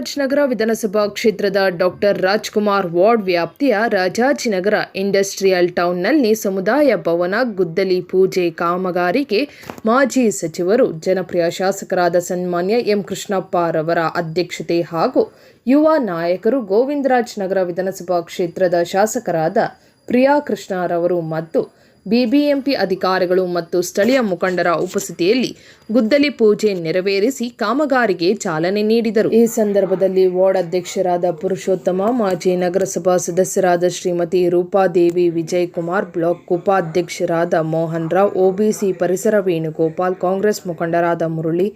ಗೋವಿಂದರಾಜನಗರ ವಿಧಾನಸಭಾ ಕ್ಷೇತ್ರದ doctor Rajkumar ward ವ್ಯಾಪ್ತಿಯ ರಾಜಾಜಿನಗರ ಇಂಡಸ್ಟ್ರಿಯಲ್ ಟೌನ್ನಲ್ಲಿ ಸಮುದಾಯ ಭವನ, ಗುದ್ದಲಿ ಪೂಜೆ ಕಾಮಗಾರಿಗೆ ಮಾಜಿ ಸಚಿವರು ಜನಪ್ರಿಯ ಶಾಸಕರಾದ ಸನ್ಮಾನ್ಯ ಎಂ ಕೃಷ್ಣಪ್ಪರವರ ಅಧ್ಯಕ್ಷತೆ ಹಾಗೂ ಯುವ ನಾಯಕರು ಗೋವಿಂದರಾಜನಗರ ವಿಧಾನಸಭಾ ಕ್ಷೇತ್ರದ ಶಾಸಕರಾದ ಪ್ರಿಯಾ ಕೃಷ್ಣರವರು ಮತ್ತು ಬಿಬಿಎಂಪಿ ಅಧಿಕಾರಿಗಳು ಮತ್ತು ಸ್ಥಳೀಯ ಮುಖಂಡರ ಉಪಸ್ಥಿತಿಯಲ್ಲಿ ಗುದ್ದಲಿ ಪೂಜೆ ನೆರವೇರಿಸಿ ಕಾಮಗಾರಿಗೆ ಚಾಲನೆ ನೀಡಿದರು. ಈ ಸಂದರ್ಭದಲ್ಲಿ ವಾರ್ಡ್ ಅಧ್ಯಕ್ಷರಾದ ಪುರುಷೋತ್ತಮ, ಮಾಜಿ ನಗರಸಭಾ ಸದಸ್ಯರಾದ ಶ್ರೀಮತಿ ರೂಪಾದೇವಿ ವಿಜಯ್ ಕುಮಾರ್ ಬ್ಲಾಕ್ ಉಪಾಧ್ಯಕ್ಷರಾದ ಮೋಹನ್ ರಾವ್, ಒಬಿಸಿ ಪರಿಸರ ವೇಣುಗೋಪಾಲ್, ಕಾಂಗ್ರೆಸ್ ಮುಖಂಡರಾದ ಮುರಳಿ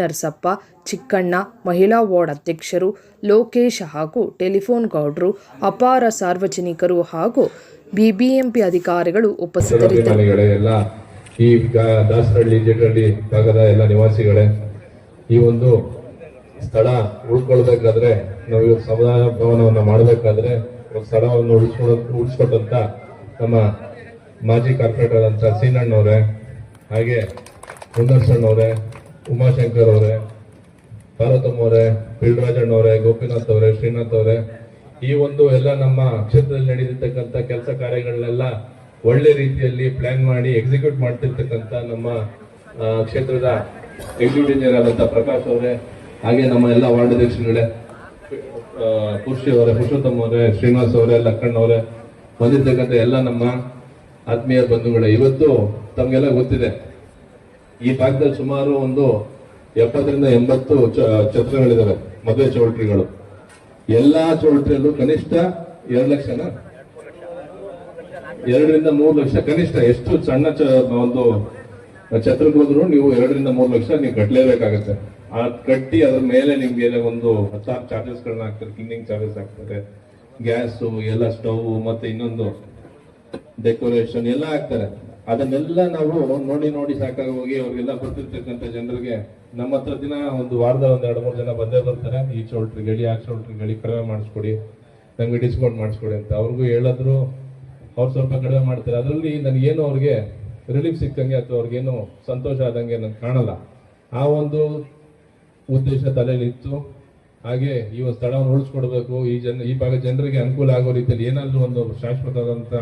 ನರಸಪ್ಪ ಚಿಕ್ಕಣ್ಣ, ಮಹಿಳಾ ವಾರ್ಡ್ ಅಧ್ಯಕ್ಷರು ಲೋಕೇಶ್ ಹಾಗೂ ಟೆಲಿಫೋನ್ ಗೌಡ್ರು, ಅಪಾರ ಸಾರ್ವಜನಿಕರು ಹಾಗೂ ಬಿಬಿಎಂಪಿ ಅಧಿಕಾರಿಗಳು ಉಪಸ್ಥಿತರಿದ್ದರು. ಈ ದಾಸರಹಳ್ಳಿ ಜೇಟಹಳ್ಳಿ ಭಾಗದ ಎಲ್ಲ ನಿವಾಸಿಗಳೇ ಈ ಒಂದು ಸ್ಥಳ ಉಳ್ಕೊಳ್ಬೇಕಾದ್ರೆ ನಾವು ಇವತ್ತು ಸಮುದಾಯ ಭವನವನ್ನು ಮಾಡಬೇಕಾದ್ರೆ ಒಂದು ಸ್ಥಳವನ್ನು ಉಳಿಸ್ಕೊಳ ಉಳಿಸ್ಕೊಟ್ಟಂತ ನಮ್ಮ ಮಾಜಿ ಕಾರ್ಪೊರೇಟರ್ ಅಂತ ಸೀನಣ್ಣವ್ರೆ ಹಾಗೆ ಅವರೇ ಉಮಾಶಂಕರ್ ಅವರೇ ಪಾರ್ವತಮ್ಮ ಅವರೇ ಪಿಳ್ರಾಜಣ್ಣವರೇ ಗೋಪಿನಾಥ್ ಅವರೇ ಶ್ರೀನಾಥ್ ಅವರೇ ಈ ಒಂದು ಎಲ್ಲ ನಮ್ಮ ಕ್ಷೇತ್ರದಲ್ಲಿ ನಡೆದಿರ್ತಕ್ಕಂಥ ಕೆಲಸ ಕಾರ್ಯಗಳನ್ನೆಲ್ಲ ಒಳ್ಳೆ ರೀತಿಯಲ್ಲಿ ಪ್ಲಾನ್ ಮಾಡಿ ಎಕ್ಸಿಕ್ಯೂಟ್ ಮಾಡ್ತಿರ್ತಕ್ಕಂಥ ನಮ್ಮ ಕ್ಷೇತ್ರದ ಎಕ್ಸಿಕ್ಯೂಟಿವ್ ಇಂಜಿನಿಯರ್ ಆದಂತಹ ಪ್ರಕಾಶ್ ಅವರೇ, ಹಾಗೆ ನಮ್ಮ ಎಲ್ಲ ವಾರ್ಡ್ ಅಧ್ಯಕ್ಷರುಗಳೇ ಪುರುಷಿ ಅವರೇ, ಪುರುಷೋತ್ತಮ್ ಅವರೇ, ಶ್ರೀನಿವಾಸ್ ಅವರೇ, ಲಕ್ಕಣ್ಣ ಅವರೇ, ಬಂದಿರ್ತಕ್ಕಂಥ ಎಲ್ಲ ನಮ್ಮ ಆತ್ಮೀಯ ಬಂಧುಗಳೇ, ಇವತ್ತು ತಮಗೆಲ್ಲ ಗೊತ್ತಿದೆ. ಈ ಭಾಗದಲ್ಲಿ ಸುಮಾರು ಒಂದು ಎಪ್ಪತ್ತರಿಂದ ಎಂಬತ್ತು ಛತ್ರಗಳಿದ್ದಾವೆ ಮದುವೆ ಚೌಲ್ಟ್ರಿಗಳು. ಎಲ್ಲಾ ಚೌಲ್ಟ್ರಿಯಲ್ಲೂ ಕನಿಷ್ಠ ಎರಡು ಲಕ್ಷನ ಎರಡರಿಂದ ಮೂರು ಲಕ್ಷ ಕನಿಷ್ಠ. ಎಷ್ಟು ಸಣ್ಣ ಒಂದು ಛತ್ರಕ್ಕೆ ಹೋದ್ರು ನೀವು ಎರಡರಿಂದ ಮೂರು ಲಕ್ಷ ನೀವು ಕಟ್ಟಲೇಬೇಕಾಗತ್ತೆ ಆ ಕಟ್ಟಿ ಅದ್ರ ಮೇಲೆ ನಿಮ್ಗೆ ಒಂದು ಹತ್ತಾರು ಚಾರ್ಜಸ್ ಗಳನ್ನ ಹಾಕ್ತಾರೆ ಕ್ಲೀನಿಂಗ್ ಚಾರ್ಜಸ್ ಹಾಕ್ತಾರೆ, ಗ್ಯಾಸು, ಎಲ್ಲ ಸ್ಟವ್ ಮತ್ತೆ ಇನ್ನೊಂದು ಡೆಕೋರೇಷನ್ ಎಲ್ಲ ಹಾಕ್ತಾರೆ. ಅದನ್ನೆಲ್ಲ ನಾವು ನೋಡಿ ನೋಡಿ ಸಾಕಾಗಿ ಹೋಗಿ ಅವ್ರಿಗೆಲ್ಲ ಬರ್ತಿರ್ತಕ್ಕಂಥ ಜನರಿಗೆ ನಮ್ಮ ಹತ್ರ ದಿನ ಒಂದು ವಾರದ ಒಂದು ಎರಡು ಮೂರು ಜನ ಬಂದೇ ಬರ್ತಾರೆ. ಈ ಚೌಲ್ಟ್ರಿ ಗಳಿ, ಆ ಚೌಲ್ಟ್ರಿ ಗಳಿ ಕಡಿಮೆ ಮಾಡಿಸ್ಕೊಡಿ ನನಗೆ ಡಿಸ್ಕೌಂಟ್ ಮಾಡಿಸ್ಕೊಡಿ ಅಂತ ಅವ್ರಿಗೂ ಹೇಳಿದ್ರು. ಅವ್ರು ಸ್ವಲ್ಪ ಕಡಿಮೆ ಮಾಡ್ತಾರೆ. ಅದರಲ್ಲಿ ನನಗೇನು ಅವ್ರಿಗೆ ರಿಲೀಫ್ ಸಿಕ್ಕಂಗೆ ಅಥವಾ ಅವ್ರಿಗೇನು ಸಂತೋಷ ಆದಂಗೆ ನಂಗೆ ಕಾಣಲ್ಲ. ಆ ಒಂದು ಉದ್ದೇಶ ತಲೆಯಲ್ಲಿ ಇತ್ತು. ಹಾಗೆ ಈ ಒಂದು ಸ್ಥಳವನ್ನು ಉಳಿಸ್ಕೊಡ್ಬೇಕು. ಈ ಜನ, ಈ ಭಾಗ ಜನರಿಗೆ ಅನುಕೂಲ ಆಗೋ ರೀತಿಯಲ್ಲಿ ಏನಾದರೂ ಒಂದು ಶಾಶ್ವತವಾದಂತ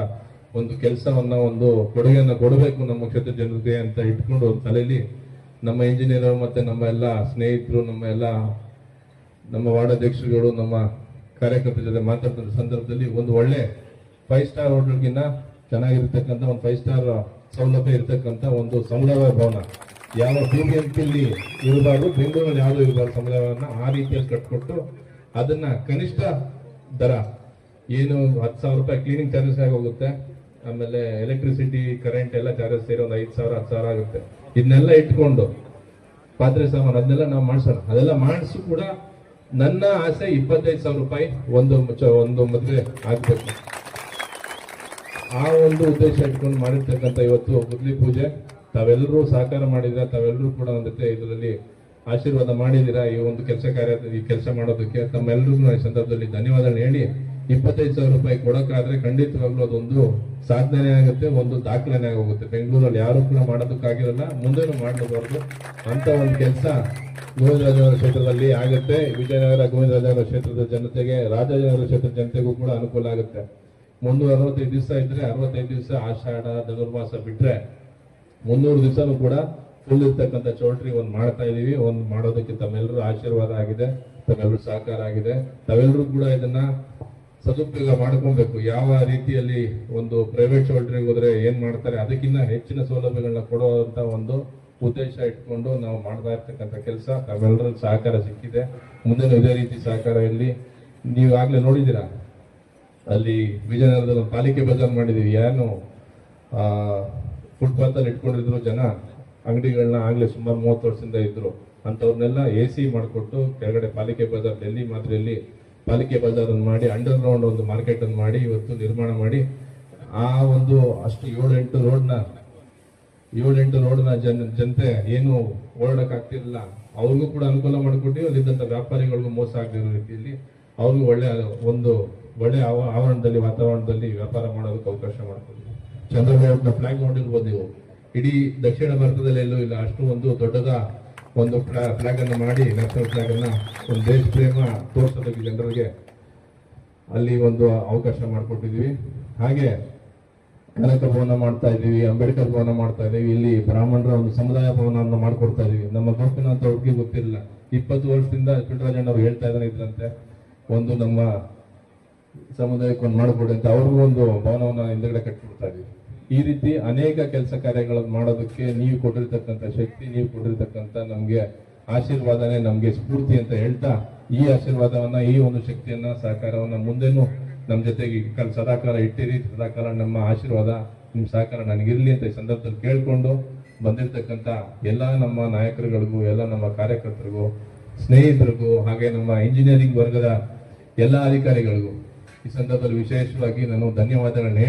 ಒಂದು ಕೆಲಸವನ್ನ, ಒಂದು ಕೊಡುಗೆಯನ್ನು ಕೊಡಬೇಕು ನಮ್ಮ ಕ್ಷೇತ್ರ ಜನರಿಗೆ ಅಂತ ಇಟ್ಕೊಂಡು ತಲೆಯಲ್ಲಿ ನಮ್ಮ ಇಂಜಿನಿಯರ್ ಮತ್ತೆ ನಮ್ಮ ಎಲ್ಲ ಸ್ನೇಹಿತರು, ನಮ್ಮ ಎಲ್ಲ ನಮ್ಮ ವಾರ್ಡ್ ಅಧ್ಯಕ್ಷರುಗಳು, ನಮ್ಮ ಕಾರ್ಯಕರ್ತರ ಜೊತೆ ಮಾತಾಡ್ತಿದ್ದ ಸಂದರ್ಭದಲ್ಲಿ ಒಂದು ಒಳ್ಳೆ ಫೈವ್ ಸ್ಟಾರ್ ಹೋಟೆಲ್ಗಿನ್ನ ಚೆನ್ನಾಗಿರ್ತಕ್ಕಂಥ, ಒಂದು ಫೈವ್ ಸ್ಟಾರ್ ಸೌಲಭ್ಯ ಇರತಕ್ಕಂಥ ಒಂದು ಸಮುದಾಯ ಭವನ. ಯಾವ ಬಿಬಿಎಂಪಿಲಿ ಇರಬಾರ್ದು, ಬೆಂಗಳೂರಲ್ಲಿ ಯಾವುದು ಇರಬಾರ್ದು ಸಮುದಾಯವನ್ನು ಆ ರೀತಿಯಲ್ಲಿ ಕಟ್ಕೊಟ್ಟು ಅದನ್ನು ಕನಿಷ್ಠ ದರ, ಏನು ಹತ್ತು ಸಾವಿರ ರೂಪಾಯಿ ಕ್ಲೀನಿಂಗ್ ಚಾರ್ಜಸ್ ಆಗಿ ಹೋಗುತ್ತೆ. ಆಮೇಲೆ ಎಲೆಕ್ಟ್ರಿಸಿಟಿ ಕರೆಂಟ್ ಎಲ್ಲ ಚಾರ್ಜಸ್ ಸೇರಿ ಒಂದು ಐದು ಸಾವಿರ, ಹತ್ತು ಸಾವಿರ ಆಗುತ್ತೆ. ಇದನ್ನೆಲ್ಲ ಇಟ್ಕೊಂಡು ಪಾತ್ರೆ ಸಾಮಾನು ಅದನ್ನೆಲ್ಲ ನಾವು ಮಾಡ್ಸೋಣ. ಅದೆಲ್ಲ ಮಾಡಿಸು ಕೂಡ ನನ್ನ ಆಸೆ ಇಪ್ಪತ್ತೈದು ಸಾವಿರ ರೂಪಾಯಿ ಒಂದು ಒಂದು ಮದುವೆ ಆಗ್ಬೇಕು. ಆ ಒಂದು ಉದ್ದೇಶ ಇಟ್ಕೊಂಡು ಮಾಡಿರ್ತಕ್ಕಂಥ ಇವತ್ತು ಮುದ್ಲಿ ಪೂಜೆ. ತಾವೆಲ್ಲರೂ ಸಹಕಾರ ಮಾಡಿದ್ರ ತಾವೆಲ್ಲರೂ ಕೂಡ ನನ್ನ ಇದರಲ್ಲಿ ಆಶೀರ್ವಾದ ಮಾಡಿದ್ದೀರಾ ಈ ಒಂದು ಕೆಲಸ ಕಾರ್ಯ, ಈ ಕೆಲಸ ಮಾಡೋದಕ್ಕೆ. ತಮ್ಮೆಲ್ಲರಿಗೂ ಈ ಸಂದರ್ಭದಲ್ಲಿ ಧನ್ಯವಾದ ಹೇಳಿ ಇಪ್ಪತ್ತೈದು ಸಾವಿರ ರೂಪಾಯಿ ಕೊಡೋಕ್ಕಾದ್ರೆ ಖಂಡಿತವಾಗ್ಲೂ ಅದೊಂದು ಸಾಧನೆ ಆಗುತ್ತೆ, ಒಂದು ದಾಖಲೆನೇ ಆಗೋಗುತ್ತೆ. ಬೆಂಗಳೂರಲ್ಲಿ ಯಾರು ಕೂಡ ಮಾಡೋದಕ್ಕಾಗಿರಲ್ಲ, ಮುಂದೆನೂ ಮಾಡಬಾರ್ದು. ಅಂತ ಒಂದು ಕೆಲಸ ಗೋವಿಂದರಾಜನಗರ ಕ್ಷೇತ್ರದಲ್ಲಿ ಆಗುತ್ತೆ. ವಿಜಯನಗರ ಗೋವಿಂದರಾಜನಗರ ಕ್ಷೇತ್ರದ ಜನತೆಗೆ ರಾಜಾಜನಗರ ಕ್ಷೇತ್ರದ ಜನತೆಗೂ ಕೂಡ ಅನುಕೂಲ ಆಗುತ್ತೆ. ಮುನ್ನೂರ ಅರವತ್ತೈದು ದಿವಸ ಇದ್ರೆ ಅರವತ್ತೈದು ದಿವಸ ಆಷಾಢ, ಧನುರ್ಮಾಸ ಬಿಟ್ರೆ ಮುನ್ನೂರು ದಿವಸನೂ ಕೂಡ ಫುಲ್ ಇರ್ತಕ್ಕಂಥ ಚೌಲ್ಟ್ರಿ ಒಂದು ಮಾಡ್ತಾ ಇದೀವಿ. ಒಂದು ಮಾಡೋದಕ್ಕೆ ತಮ್ಮೆಲ್ಲರೂ ಆಶೀರ್ವಾದ ಆಗಿದೆ ತಮ್ಮೆಲ್ಲರೂ ಸಹಕಾರ ಆಗಿದೆ. ತಾವೆಲ್ಲರೂ ಕೂಡ ಇದನ್ನ ಸದುಪಯೋಗ ಮಾಡ್ಕೊಬೇಕು ಯಾವ ರೀತಿಯಲ್ಲಿ ಒಂದು ಪ್ರೈವೇಟ್ ಶೋಲ್ಡ್ರಿಗೆ ಹೋದ್ರೆ ಏನ್ ಮಾಡ್ತಾರೆ, ಅದಕ್ಕಿಂತ ಹೆಚ್ಚಿನ ಸೌಲಭ್ಯಗಳನ್ನ ಕೊಡುವಂತ ಒಂದು ಉದ್ದೇಶ ಇಟ್ಕೊಂಡು ನಾವು ಮಾಡ್ತಾ ಇರ್ತಕ್ಕಂಥ ಕೆಲಸ. ತಾವೆಲ್ಲರ ಸಹಕಾರ ಸಿಕ್ಕಿದೆ. ಮುಂದೆನೂ ಇದೇ ರೀತಿ ಸಹಕಾರ ಇಲ್ಲಿ ನೀವು ಆಗ್ಲೇ ನೋಡಿದ್ದೀರಾ? ಅಲ್ಲಿ ವಿಜಯನಗರದಲ್ಲಿ ಪಾಲಿಕೆ ಬಜಾರ್ ಮಾಡಿದೀವಿ ಏನು ಫುಟ್ಪಾತ್ ಅಲ್ಲಿ ಇಟ್ಕೊಂಡಿದ್ರು ಜನ. ಅಂಗಡಿಗಳನ್ನ ಆಗ್ಲೇ ಸುಮಾರು ಮೂವತ್ತು ವರ್ಷದಿಂದ ಇದ್ರು. ಅಂತವ್ರನ್ನೆಲ್ಲ ಎ ಸಿ ಮಾಡಿಕೊಟ್ಟು ಕೆಳಗಡೆ ಪಾಲಿಕೆ ಬಜಾರ್, ಡೆಲ್ಲಿ ಮಾದರಿಯಲ್ಲಿ ಪಾಲಿಕೆ ಬಜಾರ್ ಅನ್ನು ಮಾಡಿ ಅಂಡರ್ ಗ್ರೌಂಡ್ ಒಂದು ಮಾರ್ಕೆಟ್ ಅನ್ನು ಮಾಡಿ ಇವತ್ತು ನಿರ್ಮಾಣ ಮಾಡಿ ಆ ಒಂದು ಅಷ್ಟು ಏಳೆಂಟು ರೋಡ್ನ ಏಳೆಂಟು ರೋಡ್ನ ಜನ, ಜನತೆ ಏನು ಓಡಕ್ಕೆ ಆಗ್ತಿರ್ಲಿಲ್ಲ ಅವ್ರಿಗೂ ಕೂಡ ಅನುಕೂಲ ಮಾಡಿಕೊಟ್ಟು ಅಲ್ಲಿದ್ದಂಥ ವ್ಯಾಪಾರಿಗಳಿಗೂ ಮೋಸ ಆಗದಿರೋ ರೀತಿಯಲ್ಲಿ ಅವ್ರಿಗೂ ಒಳ್ಳೆ ಒಂದು ಒಳ್ಳೆ ಆವ- ಆವರಣದಲ್ಲಿ, ವಾತಾವರಣದಲ್ಲಿ ವ್ಯಾಪಾರ ಮಾಡೋದಕ್ಕೆ ಅವಕಾಶ ಮಾಡಿಕೊಟ್ಟು ಚಂದ್ರಬಾಬುನ ಫ್ಲಾಗ್ ನೋಡಿರ್ಬೋದು ನೀವು. ಇಡೀ ದಕ್ಷಿಣ ಭಾರತದಲ್ಲಿ ಎಲ್ಲೂ ಇಲ್ಲ. ಅಷ್ಟು ಒಂದು ದೊಡ್ಡದ ಒಂದು ಫ್ಲಾಗ್ ಅನ್ನು ಮಾಡಿ ನ್ಯಾಷನಲ್ ಫ್ಲಾಗ್ ಅನ್ನು ಒಂದು ದೇಶ ಪ್ರೇಮ ತೋರಿಸೋದಕ್ಕೆ ಜನರಿಗೆ ಅಲ್ಲಿ ಒಂದು ಅವಕಾಶ ಮಾಡಿಕೊಟ್ಟಿದ್ದೀವಿ. ಹಾಗೆ ಕನಕ ಭವನ ಮಾಡ್ತಾ ಇದ್ದೀವಿ, ಅಂಬೇಡ್ಕರ್ ಭವನ ಮಾಡ್ತಾ ಇದ್ದೀವಿ, ಇಲ್ಲಿ ಬ್ರಾಹ್ಮಣರ ಒಂದು ಸಮುದಾಯ ಭವನವನ್ನು ಮಾಡ್ಕೊಡ್ತಾ ಇದ್ದೀವಿ. ನಮ್ಮ ಗೋಪಿನಾಥ್ ಅವ್ರಿಗೆ ಗೊತ್ತಿರಲಿಲ್ಲ ಇಪ್ಪತ್ತು ವರ್ಷದಿಂದ ಪುಟ್ಟರಾಜಣ್ಣ ಅವ್ರು ಹೇಳ್ತಾ ಇದ್ದಾನೆ ಇದ್ರಂತೆ, ಒಂದು ನಮ್ಮ ಸಮುದಾಯಕ್ಕೊಂದು ಮಾಡಿಕೊಡಿ ಅಂತ ಅವ್ರಿಗೂ ಒಂದು ಭವನವನ್ನು ಹಿಂದೆಗಡೆ ಕಟ್ಬಿಡ್ತಾ ಇದೀವಿ ಈ ರೀತಿ ಅನೇಕ ಕೆಲಸ ಕಾರ್ಯಗಳನ್ನು ಮಾಡೋದಕ್ಕೆ ನೀವು ಕೊಟ್ಟಿರ್ತಕ್ಕಂಥ ಶಕ್ತಿ, ನೀವು ಕೊಟ್ಟಿರ್ತಕ್ಕಂಥ ನಮಗೆ ಆಶೀರ್ವಾದನೇ, ನಮಗೆ ಸ್ಫೂರ್ತಿ ಅಂತ ಹೇಳ್ತಾ ಈ ಆಶೀರ್ವಾದವನ್ನ, ಈ ಒಂದು ಶಕ್ತಿಯನ್ನ, ಸಹಕಾರವನ್ನ ಮುಂದೆನೂ ನಮ್ಮ ಜೊತೆಗೆ ಕಲ್ ಸದಾಕಾಲ ಇಟ್ಟಿರಿ, ಸದಾಕಾಲ ನಮ್ಮ ಆಶೀರ್ವಾದ ನಿಮ್ಮ ಸಹಕಾರ ನನಗಿರಲಿ ಅಂತ ಈ ಸಂದರ್ಭದಲ್ಲಿ ಕೇಳಿಕೊಂಡು ಬಂದಿರತಕ್ಕಂಥ ಎಲ್ಲ ನಮ್ಮ ನಾಯಕರುಗಳಿಗೂ, ಎಲ್ಲ ನಮ್ಮ ಕಾರ್ಯಕರ್ತರಿಗೂ, ಸ್ನೇಹಿತರಿಗೂ, ಹಾಗೆ ನಮ್ಮ ಇಂಜಿನಿಯರಿಂಗ್ ವರ್ಗದ ಎಲ್ಲ ಅಧಿಕಾರಿಗಳಿಗೂ ಈ ಸಂದರ್ಭದಲ್ಲಿ ವಿಶೇಷವಾಗಿ ನಾನು ಧನ್ಯವಾದಗಳನ್ನ